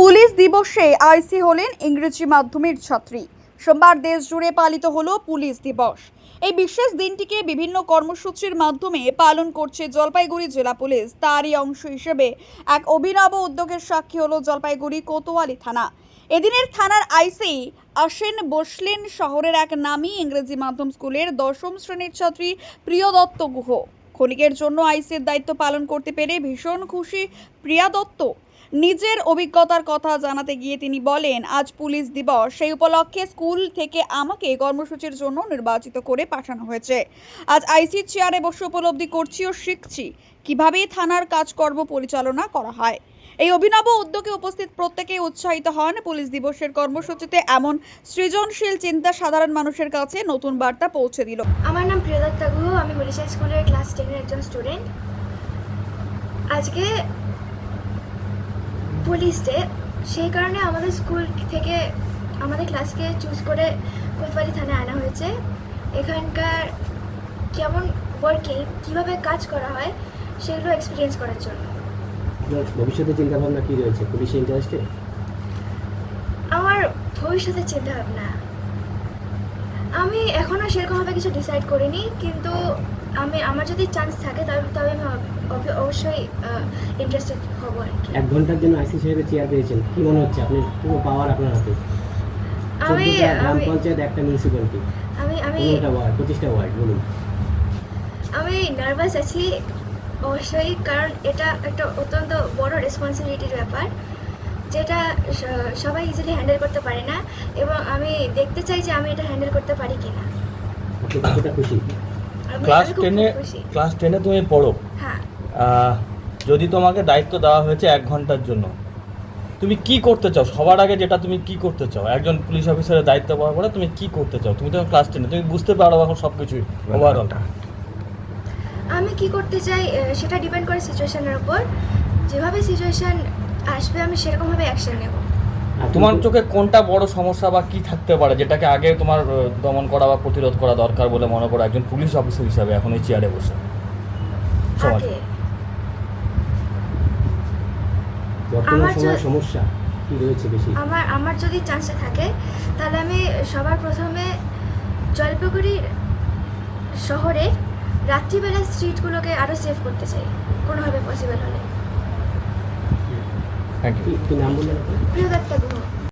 Police দিবসে আইসি হলেন ইংরেজি মাধ্যমের ছাত্রী। সোমবার দেশ জুড়ে পালিত হল পুলিশ দিবস। এই বিশেষ দিনটিকে বিভিন্ন কর্মসূচির মাধ্যমে পালন করছে জলপাইগুড়ি জেলা পুলিশ। তারই অংশ হিসেবে এক অভিনব উদ্যোগের সাক্ষী হলো জলপাইগুড়ি কোতোয়ালি থানা। এদিনের থানার আইসি আসেন বসলেন শহরের এক নামী ইংরেজি মাধ্যম স্কুলের দশম শ্রেণির ছাত্রী প্রিয় দত্ত গুহ। ক্ষণিকের জন্য আইসির দায়িত্ব পালন করতে পেরে ভীষণ খুশি প্রিয়া দত্ত নিজের অভিজ্ঞতার কথা জানাতে গিয়ে তিনি বলেন, আজ পুলিশ দিবস। সেই উপলক্ষে স্কুল থেকে আমাকে কর্মসূচির জন্য নির্বাচিত করে পাঠানো হয়েছে। আজ আইসি চেয়ারে বসে উপলব্ধি করছি ও শিখছি কীভাবে থানার কাজকর্ম পরিচালনা করা হয়। এই অভিনব উদ্যোগে উপস্থিত প্রত্যেকে উৎসাহিত হন। পুলিশ দিবসের কর্মসূচিতে এমন সৃজনশীল চিন্তা সাধারণ মানুষের কাছে নতুন বার্তা পৌঁছে দিল। আমার নাম প্রিয়দত্তা গুহ। আমি মনীষা স্কুলের ক্লাস টেনের একজন স্টুডেন্ট। আজকে পুলিশ ডে সেই কারণে আমাদের স্কুল থেকে আমাদের ক্লাসকে চুজ করে কোতোয়ালি থানায় আনা হয়েছে। এখানকার কেমন ওয়ার্কিং কীভাবে কাজ করা হয় সেগুলো এক্সপিরিয়েন্স করার জন্য। ভবিষ্যতে চিন্তা ভাবনা কি রয়েছে? পুলিশে ইন্টারেস্টে আমার ভবিষ্যতের চিন্তা ভাবনা আমি এখনও সেরকমভাবে কিছু ডিসাইড করিনি কিন্তু আমি আমার যদি চান্স থাকে তাহলে তবে আমি অব- অব- অবশ্যই ইন্টারেস্টেড হব আর কি। এক ঘণ্টার জন্য আইসি সাহেবের চেয়ার পেয়েছেন। কি মনে হচ্ছে? আপনি পুরো পাওয়ার আপনার হাতে। আমি গ্রাম পঞ্চায়েত একটা মিউনিসিপ্যালিটি আমি আমি পনেরোটা ওয়ার্ড পঁচিশটা ওয়ার্ড বলুন। আমি নার্ভাস আছি অবশ্যই কারণ এটা একটা অত্যন্ত বড় রেসপন্সিবিলিটির ব্যাপার যেটা সবাই ইজিলি হ্যান্ডেল করতে পারে না এবং আমি দেখতে চাই যে আমি এটা হ্যান্ডেল করতে পারি কিনা। কতটা খুশি? ক্লাস টেনে ক্লাস টেনে তুমি পড়ো। হ্যাঁ। যদি তোমাকে দায়িত্ব দেওয়া হয়েছে এক ঘণ্টার জন্য তুমি কি করতে চাও? সবার আগে যেটা তুমি কি করতে চাও? একজন পুলিশ অফিসারের দায়িত্ব পাওয়ার পরে তুমি কি করতে চাও? তুমি তো ক্লাস টেনে তুমি বুঝতে পারো এখন সব কিছুই ওভারঅল আমি কি করতে চাই সেটা ডিপেন্ড করে সিচুয়েশনের উপর। যেভাবে সিচুয়েশন আসবে আমি সেরকমভাবে অ্যাকশন নেব। তোমার চোখে কোনটা বড় সমস্যা বা কি থাকতে পারে? যেটাকে আগে তোমার দমন করা বা প্রতিরোধ করা দরকার বলে মনে করো একজন পুলিশ অফিসার হিসাবে এখন এই চেয়ারে বসে। সমাজ আগে বর্তমান আমার সমস্যা কি রয়েছে বেশি? আমার আমার যদি চান্সটা থাকে তাহলে আমি সবার প্রথমে জলপাইগুড়ির শহরে রাত্রিবেলা স্ট্রিটগুলোকে আরও সেভ করতে চাই। কোনোভাবে পসিবল হলে। থ্যাংক ইউ কি নাম বললেন প্রিয়দত্ত গুহ।